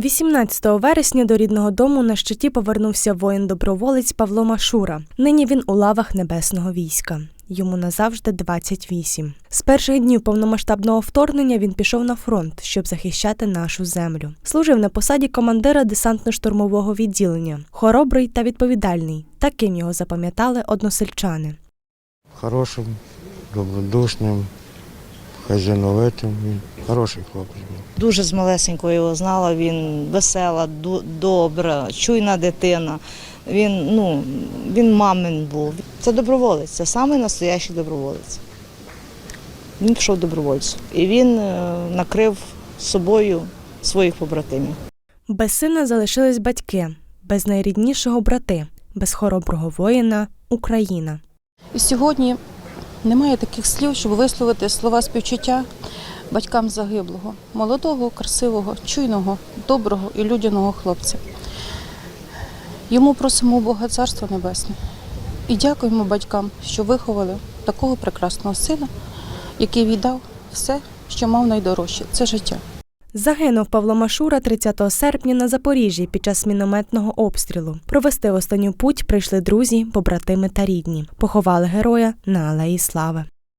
18 вересня до рідного дому на щиті повернувся воїн-доброволець Павло Машура. Нині він у лавах небесного війська. Йому назавжди 28. З перших днів повномасштабного вторгнення він пішов на фронт, щоб захищати нашу землю. Служив на посаді командира десантно-штурмового відділення, хоробрий та відповідальний. Таким його запам'ятали односельчани. Хорошим, добродушним, хазяйновитим. Він Хороший хлопець був. Дуже з малесенького його знала. Він весела, добра, чуйна дитина. Він, ну, він мамин був. Це доброволець, це самий настоящий доброволець. Він пішов добровольцем. І він е, накрив собою своїх побратимів. Без сина залишились батьки, без найріднішого брати, без хороброго воїна Україна. І сьогодні немає таких слів, щоб висловити слова співчуття батькам загиблого, молодого, красивого, чуйного, доброго і людяного хлопця. Йому просимо Бога Царство Небесне і дякуємо батькам, що виховали такого прекрасного сина, який віддав все, що мав найдорожче це життя. Загинув Павло Машура 30 серпня на Запоріжжі під час мінометного обстрілу. Провести останню путь прийшли друзі, побратими та рідні. Поховали героя на Алеї Слави.